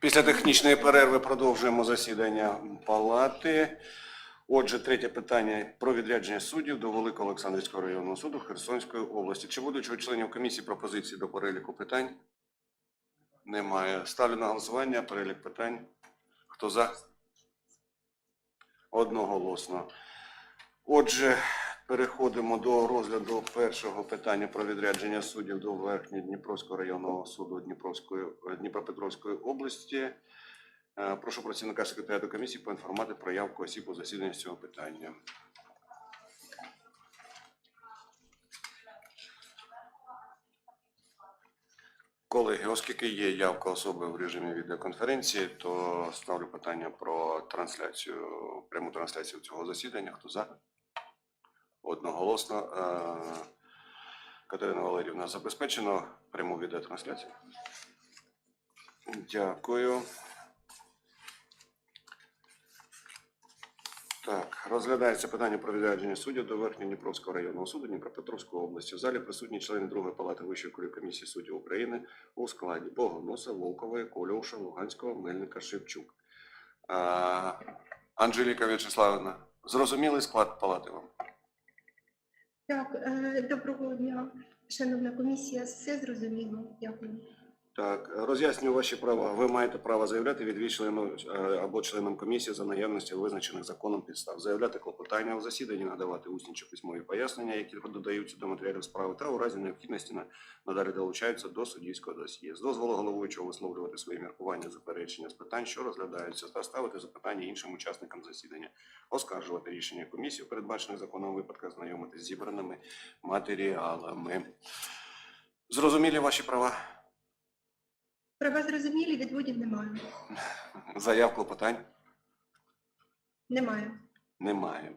Після технічної перерви продовжуємо засідання палати. Отже, третє питання про відрядження суддів до Великого Олександрівського районного суду Херсонської області. Чи будуть у членів комісії пропозиції до переліку питань? Немає. Ставлю на голосування перелік питань. Хто за? Одноголосно. Отже, переходимо до розгляду першого питання про відрядження суддів до Верхньодніпровського районного суду Дніпровської, Дніпропетровської області. Е, Прошу працівника секретаріату комісії поінформувати про явку осіб у засіданні з цього питання. Колеги, оскільки є явка особи в режимі відеоконференції, то ставлю питання про трансляцію, пряму трансляцію цього засідання. Хто за? Одноголосно. Е, Катерина Валерівна, забезпечено пряму відеотрансляцію? Дякую. Так, розглядається питання про відрядження суддів до Верхньодніпровського районного суду Дніпропетровської області. В залі присутні члени другої палати Вищої комісії суддів України у складі Богоноса, Волкової, Кольовша, Луганського, Мельника, Шевчук. А, Анжеліка В'ячеславівна, зрозумілий склад палати вам? Так, е, доброго дня, шановна комісія, все зрозуміло. Дякую. Так, роз'яснюю ваші права. Ви маєте право заявляти відвід члену е, або членам комісії за наявності визначених законом підстав, заявляти клопотання у засіданні, надавати усні чи письмові пояснення, які додаються до матеріалів справи, та у разі необхідності на- надалі долучаються до суддівського досьє. З дозволу головуючого висловлювати свої міркування, заперечення з питань, що розглядаються, та ставити запитання іншим учасникам засідання, оскаржувати рішення комісії, передбачених законом випадках, знайомитись з зібраними матеріалами. Зрозумілі ваші права? Права зрозумілі, відводів немає. Заяв клопотань? Немає. Немає.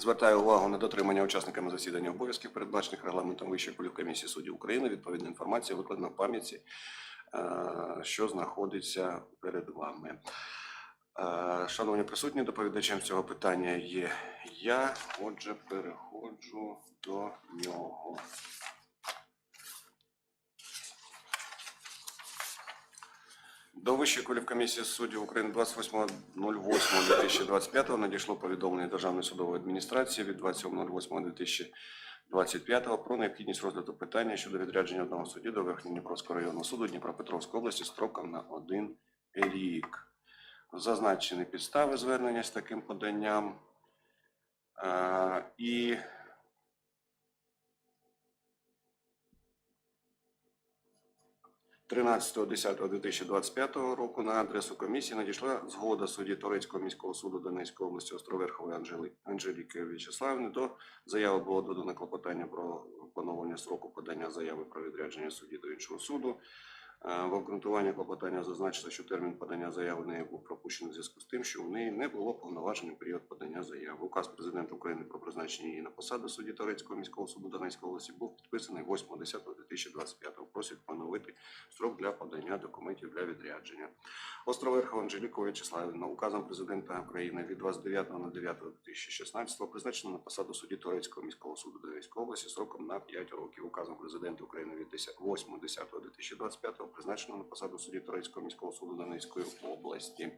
Звертаю увагу на дотримання учасниками засідання обов'язків, передбачених регламентом Вищої кваліфкомісії суддів України. Відповідна інформація викладена в пам'яті, е, що знаходиться перед вами. Е, Шановні присутні, доповідачем цього питання є я. Отже, переходжу до нього. До Вищої кваліфкомісії суддів України 28.08.2025 надійшло повідомлення Державної судової адміністрації від 27.08.2025 про необхідність розгляду питання щодо відрядження одного судді до Верхньодніпровського районного суду Дніпропетровської області строком на один рік. Зазначені підстави звернення з таким поданням. Е, І – 13.10.2025 року на адресу комісії надійшла згода судді Торецького міського суду Донецької області Островерхової Анжели, Анжеліки В'ячеславівни. До заяви було додано клопотання про поновлення сроку подання заяви про відрядження судді до іншого суду. Е, В обґрунтуванні клопотання зазначено, що термін подання заяви в неї був пропущений в зв'язку з тим, що в неї не було повноважень період подання заяви. Указ президента України про призначення її на посаду судді Торецького міського суду Донецької області був підписаний 8.10.2025. Просить поновити строк для подання документів для відрядження. Островерхова Анжеліка В'ячеславівна указом президента України від 29.09.2016 призначена на посаду судді Торецького міського суду Донецької області сроком на 5 років. Указом президента України від 8.10.2025 призначена на посаду судді Торецького міського суду Донецької області.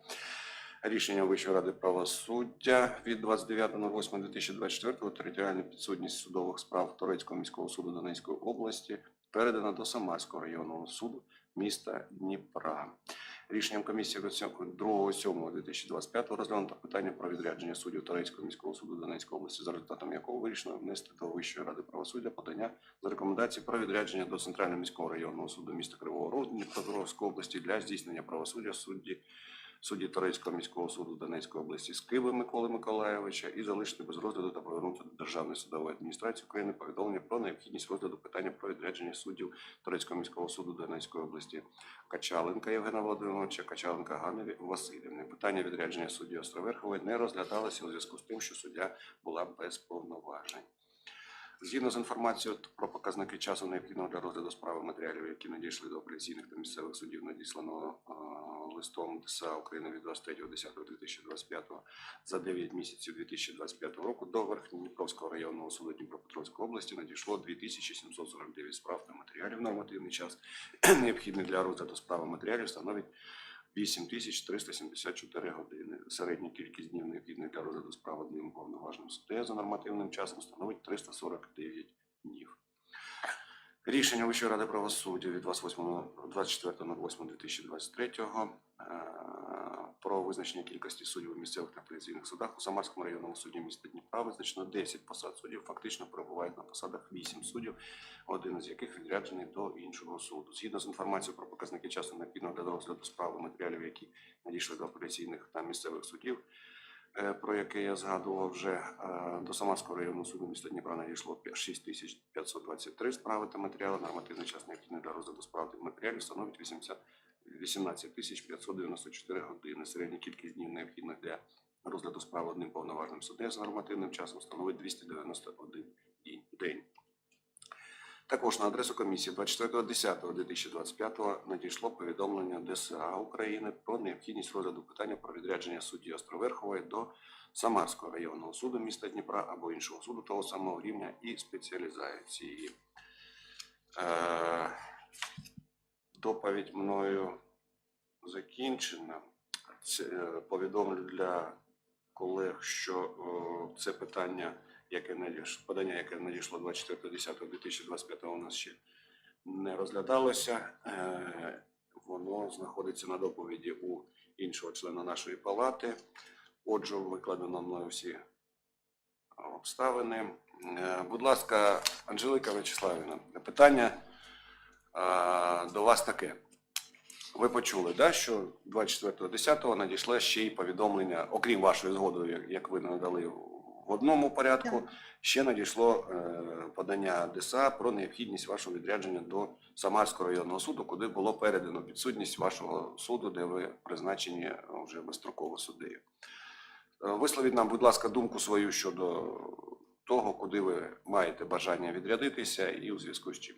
Рішення Вищої ради правосуддя від 29.08.2024 територіальна підсудність судових справ Торецького міського суду Донецької області передана до Самарського районного суду міста Дніпра. Рішенням комісії від 2.07.2025 розглянуто питання про відрядження суддів Торецького міського суду Донецької області, за результатом якого вирішено внести до Вищої ради правосуддя подання за рекомендацій про відрядження до Центрального міського районного суду міста Кривого Рогу Дніпропетровської області для здійснення правосуддя судді судді Торецького міського суду Донецької області Скиби Миколи Миколаєвича і залишити без розгляду та повернути до Державної судової адміністрації України повідомлення про необхідність розгляду питання про відрядження суддів Торецького міського суду Донецької області Качаленка Євгена Володимировича, Качаленка Ганни Васильівни. Питання відрядження судді Островерхової не розглядалося у зв'язку з тим, що суддя була без повноважень. Згідно з інформацією про показники часу необхідного для розгляду справи матеріалів, які надійшли до апеляційних та місцевих судів, надісланого е, листом ДСА України від 23.10.2025 за 9 місяців 2025 року до Верхньодніпровського районного суду Дніпропетровської області надійшло 2749 справ та матеріалів. Нормативний час необхідний для розгляду справи матеріалів становить 8374 години. Середня кількість днів необхідних для розгляду справ одним повноважним суддею за нормативним часом становить 349 днів. Рішення Вищої ради правосуддя від 24.08.2023 е, про визначення кількості суддів у місцевих та апеляційних судах у Самарському районному суді міста Дніпра визначено 10 посад суддів. Фактично перебувають на посадах 8 суддів, один з яких відряджений до іншого суду. Згідно з інформацією про показники часу необхідного для розгляду справи матеріалів, які надійшли до апеляційних та місцевих судів, е, про яке я згадував вже е, до Самарського районного суду міста Дніпра надійшло 6523 справи та матеріали. Нормативний час необхідний для розгляду справ та матеріалів становить 80 18 594 години. Середня кількість днів необхідних для розгляду справи одним повноважним суддею за нормативним часом становить 291 день. Також на адресу комісії 24.10.2025 надійшло повідомлення ДСА України про необхідність розгляду питання про відрядження судді Островерхової до Самарського районного суду міста Дніпра або іншого суду того самого рівня і спеціалізації. Е, доповідь мною закінчена. Це, е, повідомлю для колег, що це питання, яке надійшло, подання, яке надійшло 24.10.2025 у нас ще не розглядалося. Е, Воно знаходиться на доповіді у іншого члена нашої палати. Отже, викладено мною всі обставини. Е, Будь ласка, Анжелика Вячеславівна, питання а, до вас таке. Ви почули, да, що 24.10 надійшло ще й повідомлення, окрім вашої згоди, як- як ви надали в одному порядку, ще надійшло е, подання ДСА про необхідність вашого відрядження до Самарського районного суду, куди було передано підсудність вашого суду, де ви призначені е, вже безстроково суддею. Е, Висловіть нам, будь ласка, думку свою щодо того, куди ви маєте бажання відрядитися і у зв'язку з чим.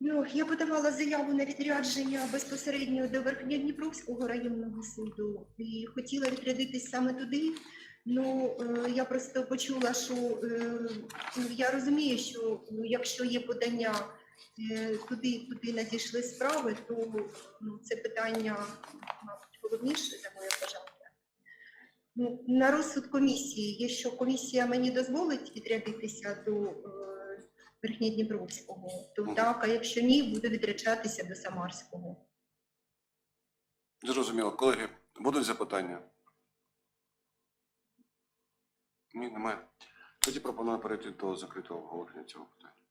Ну, я подавала заяву на відрядження безпосередньо до Верхньодніпровського районного суду і хотіла відрядитись саме туди. Ну, е, я просто почула, що е, ну, я розумію, що ну, якщо є подання е, туди, куди надійшли справи, то ну, це питання, мабуть, головніше за моє бажання. Ну, на розсуд комісії, якщо комісія мені дозволить відрядитися е, Верхньодніпровського, то так, а якщо ні, буду відряджатися до Самарського. Зрозуміло. Колеги, будуть запитання? Ні, немає. Тоді пропоную перейти до закритого обговорення цього питання.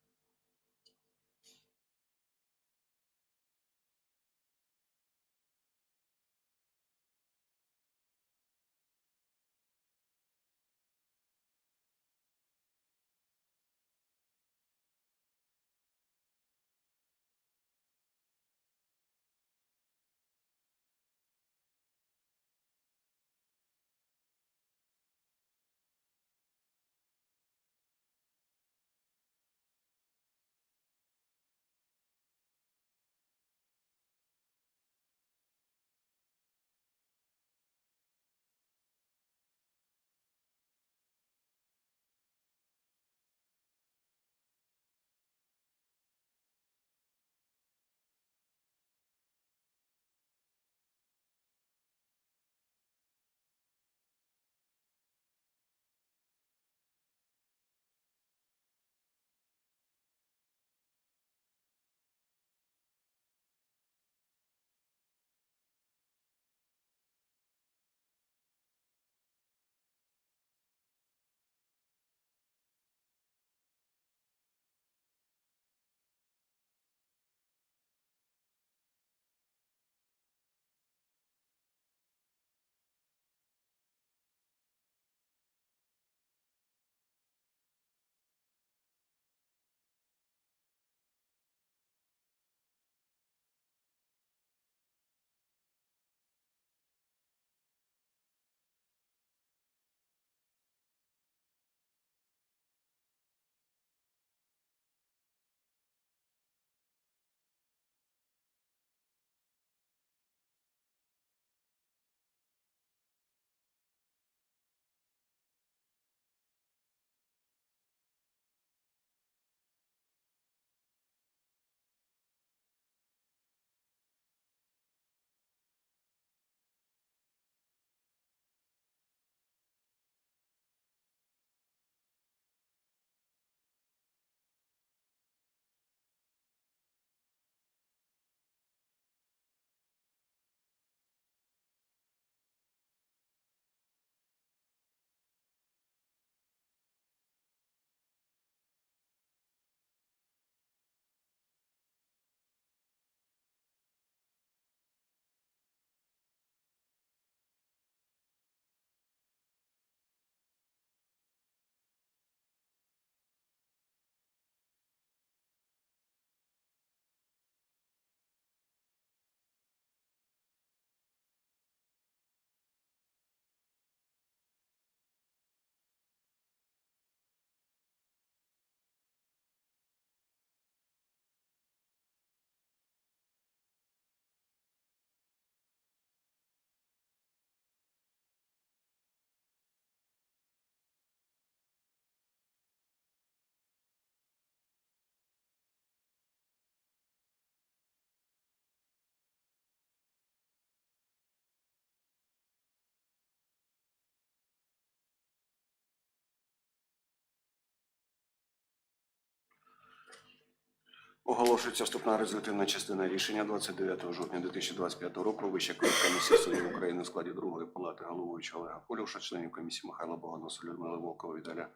Оголошується вступна результативна частина рішення 29 жовтня 2025 року. Вища комісія судів України у складі другої палати головуючого Олега Полюша, членів комісії Михайла Богоноса, Людмила Волкова, Віталя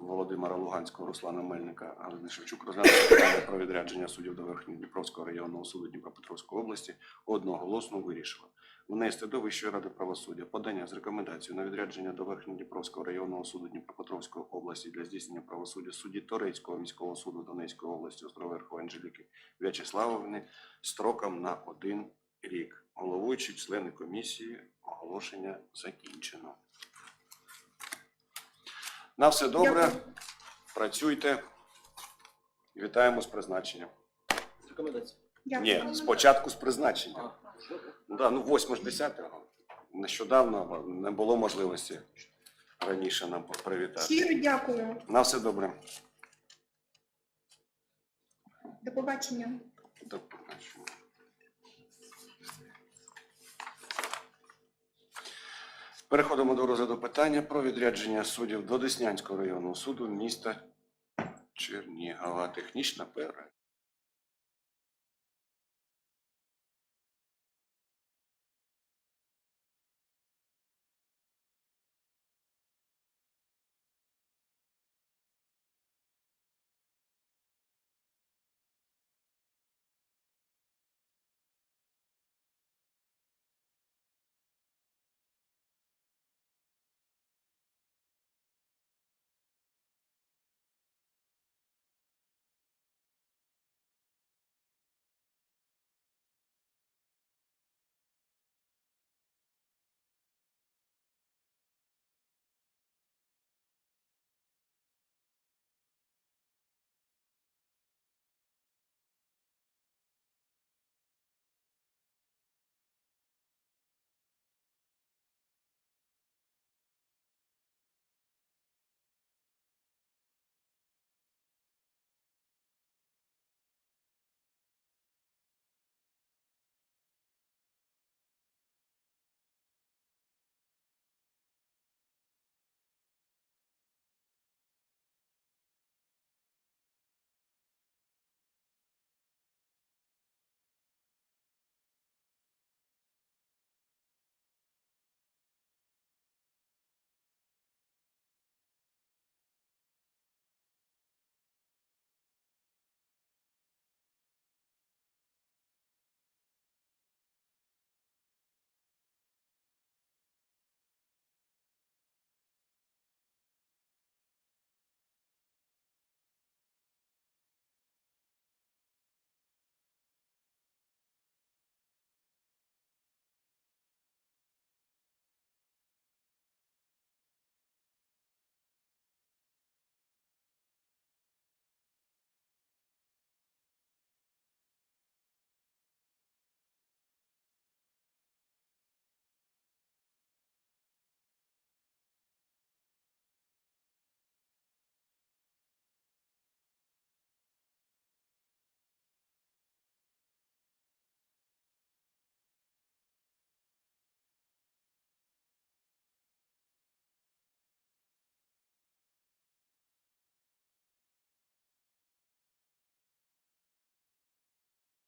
Володимира Луганського, Руслана Мельника, Галини Шевчук розглянули питання про відрядження суддів до Верхньодніпровського районного суду Дніпропетровської області одноголосно вирішила внести до Вищої ради правосуддя подання з рекомендацією на відрядження до Верхньодніпровського районного суду Дніпропетровської області для здійснення правосуддя судді Торецького міського суду Донецької області Островерхової Анжеліки В'ячеславовни строком на один рік. Головуючі члени комісії оголошення закінчено. На все добре. Дякую. Працюйте. Вітаємо з призначенням. Рекомендації. Дякую. Ні, спочатку з призначенням. Ну да, ну 8 ж 10 Нещодавно не було можливості раніше нам привітати. Щиро дякую. На все добре. До побачення. До побачення. Переходимо до розгляду питання про відрядження суддів до Деснянського районного суду міста Чернігова. Технічна перерва.